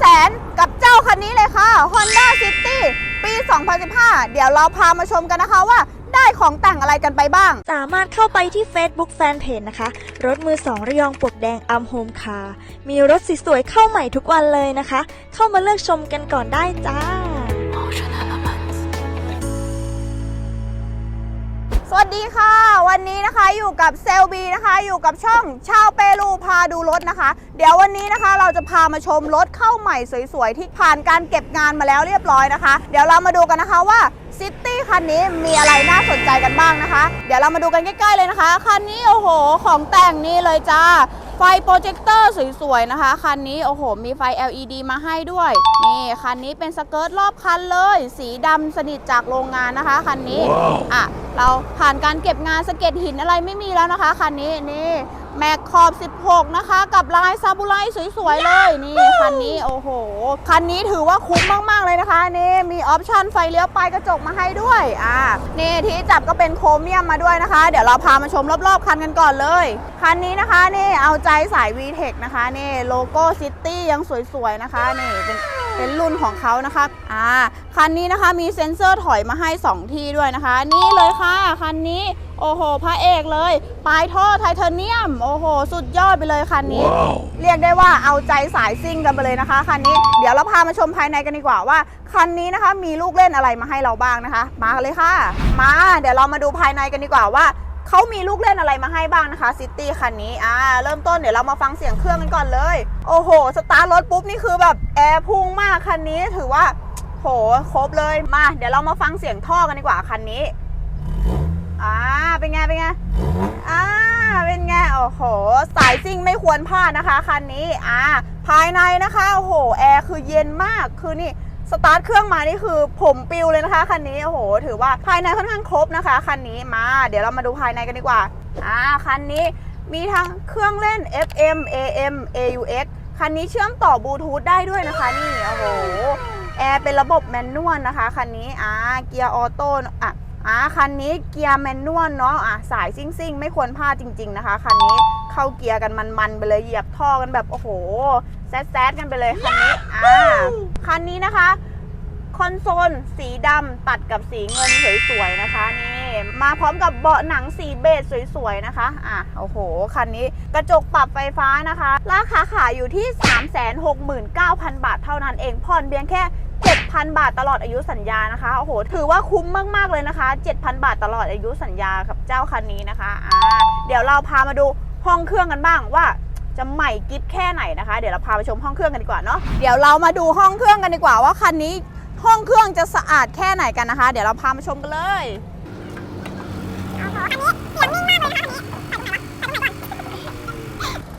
แสนกับเจ้าคันนี้เลยค่ะ Honda City ปี 2015 เดี๋ยวเราพามาชมกันนะคะว่าได้ของแต่งอะไรกันไปบ้าง สามารถเข้าไปที่ Facebook Fanpage นะคะ รถมือสองระยองปลวกแดงอัมโฮมคาร์มีรถสวยๆเข้าใหม่ทุกวันเลยนะคะ เข้ามาเลือกชมกันก่อนได้จ้า วัสดีค่ะ วันนี้นะคะอยู่กับเซลบีนะคะ อยู่กับช่องชาวเปรูพาดูรถนะคะ เดี๋ยววันนี้นะคะเราจะพามาชมรถเข้าใหม่สวยๆ ที่ผ่านการเก็บงานมาแล้วเรียบร้อยนะคะ เดี๋ยวเรามาดูกันนะคะว่าซิตี้คันนี้มีอะไรน่าสนใจกันบ้างนะคะ เดี๋ยวเรามาดูกันใกล้ๆเลยนะคะ คันนี้โอ้โห ของแต่งนี่เลยจ้า ไฟโปรเจคเตอร์สวยๆนะคะ คันนี้โอ้โห มีไฟ LED มาให้ด้วย นี่คันนี้เป็นสเกิร์ตรอบคันเลย สีดำสนิทจากโรงงานนะคะ คันนี้อะเราผ่านการเก็บงานสะเก็ดหินอะไรไม่มีแล้วนะคะ คันนี้นี่ แม็กขอบ 16 นะคะ กับลายซาบูไรสวยๆ เลย นี่ คันนี้ โอ้โห คันนี้ถือว่าคุ้มมากๆ เลยนะคะ นี่ มีออปชั่นไฟเลี้ยวปลายกระจกมาให้ด้วย อ่า นี่ที่จับก็เป็นโครเมียมมาด้วยนะคะ เดี๋ยวเราพามาชมรอบๆ คันกันก่อนเลย คันนี้นะคะ นี่ เอาใจสาย VTEC นะคะ นี่ โลโก้ซิตี้ยังสวยๆ นะคะ นี่เป็นเป็นรุ่นของเขานะคะ อ่า คันนี้นะคะ มีเซ็นเซอร์ถอยมาให้ 2 ที่ด้วยนะคะ นี่เลยค่ะ คันนี้ โอ้โห พระเอกเลย ปลายท่อไทเทเนียม โอ้โห สุดยอดไปเลยคันนี้เรียกได้ว่าเอาใจสายซิ่งกันไปเลยนะคะคันนี้ เดี๋ยวเราพามาชมภายในกันดีกว่าว่า คันนี้นะคะมีลูกเล่นอะไรมาให้เราบ้างนะคะ มากันเลยค่ะ มา เดี๋ยวเรามาดูภายในกันดีกว่าว่าเขามีลูกเล่นอะไรมาให้บ้างนะคะซิตี้คันนี้ อ่า เริ่มต้นเดี๋ยวเรามาฟังเสียงเครื่องกันก่อนเลย โอ้โห สตาร์ทรถปุ๊บนี่คือแบบแอร์พุ่งมากคันนี้ถือว่า โห ครบเลย มา เดี๋ยวเรามาฟังเสียงท่อกันดีกว่าคันนี้ อ่า เป็นไง เป็นไง อ่า เป็นไง โอ้โห สายซิ่งไม่ควรพลาดนะคะ คันนี้ อ่า ภายในนะคะ โอ้โห แอร์คือเย็นมาก คือนี่ สตาร์ทเครื่องมานี่คือผมปิวเลยนะคะ คันนี้ โอ้โห ถือว่าภายในค่อนข้างครบนะคะ คันนี้ มา เดี๋ยวเรามาดูภายในกันดีกว่า อ่า คันนี้ มีทั้งเครื่องเล่น FM AM AUX คันนี้เชื่อมต่อบลูทูธได้ด้วยนะคะ นี่ โอ้โห แอร์เป็นระบบแมนนวลนะคะ คันนี้ อ่า เกียร์ออโต้ อะ อ่าคันนี้เกียร์แมนนวลเนาะอะสายซิ่งซิ่งๆไม่ควรพลาดจริง ๆ นะคะคันนี้เข้าเกียร์กันมันๆไปเลยเหยียบท่อกันแบบโอ้โหแซดๆกันไปเลยคันนี้อ่าคันนี้นะคะคอนโซลสีดำตัดกับสีเงินสวยๆนะคะนี่มาพร้อมกับเบาะหนังสีเบจสวยๆนะคะอะโอ้โห คันนี้กระจกปรับไฟฟ้านะคะ ราคาขายอยู่ที่ 369,000 บาทเท่านั้นเองผ่อนเพียงแค่ 7,000 บาทตลอดอายุสัญญานะคะโอ้โหถือว่าคุ้มมากๆเลยนะคะ 7,000 บาทตลอดอายุสัญญากับเจ้าคันนี้นะคะอ่าเดี๋ยวเราพามาดูห้องเครื่องกันบ้างว่าจะใหม่กิฟแค่ไหนนะคะ เดี๋ยวเราพาไปชมห้องเครื่องกันดีกว่าเนาะเดี๋ยวเรามาดูห้องเครื่องกันดีกว่าว่าคันนี้ห้องเครื่องจะสะอาดแค่ไหนกันนะคะ เดี๋ยวเราพามาชมกันเลย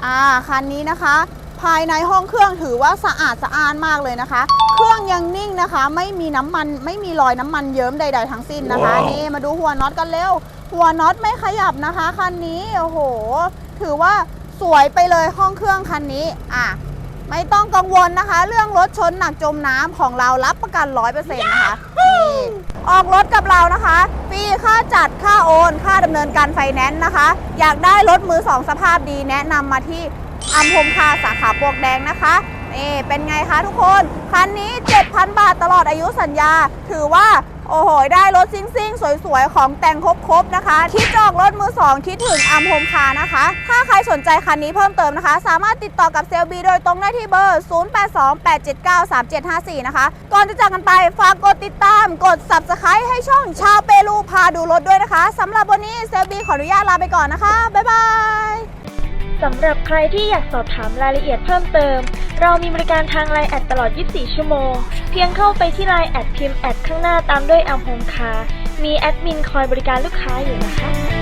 อ่าคันนี้นะคะ ภายในห้องเครื่องถือว่าสะอาดสะอ้านมากเลยนะคะ เครื่องยังนิ่งนะคะ ไม่มีน้ำมันไม่มีรอยน้ำมันเยิ้มใด ๆ ทั้งสิ้นนะคะ ว้าว นี่มาดูหัวน็อตกันเร็ว หัวน็อตไม่ขยับนะคะคันนี้โอ้โห ถือว่าสวยไปเลยห้องเครื่องคันนี้อะไม่ต้องกังวลนะคะ เรื่องรถชนหนักจมน้ำของเรารับประกัน 100%นะคะนี่ออกรถกับเรานะคะฟรีค่าจัดค่าโอน ค่าดำเนินการไฟแนนซ์นะคะ อยากได้รถมือสองสภาพดีแนะนำมาที่ อัมพมคาสาขาปวกแดงนะคะนี่เป็นไงคะทุกคน คันนี้ 7,000 บาทตลอดอายุสัญญา ถือว่า โอ้โห ได้รถซิ่งซิ่งสวยๆ ของแต่งครบๆนะคะ คิดจออกรถมือ 2 คิดถึงอัมโฮมคานะคะ ถ้าใครสนใจคันนี้เพิ่มเติมนะคะ สามารถติดต่อกับเซลบีโดยตรงได้ที่เบอร์ 0828793754 นะคะ ก่อนจะจากกันไป ฝากกดติดตาม กด subscribe ให้ช่องชาวเปรูพาดูรถด้วยนะคะสำหรับวันนี้เซลบีขออนุญาตลาไปก่อนนะคะบ๊ายบาย สำหรับใครที่อยากสอบถามรายละเอียดเพิ่มเติม เรามีบริการทางไลน์แอดตลอด 24 ชั่วโมง เพียงเข้าไปที่ไลน์แอดพิมพ์แอดข้างหน้าตามด้วยแอมโฮมคามีแอดมินคอยบริการลูกค้าอยู่นะคะ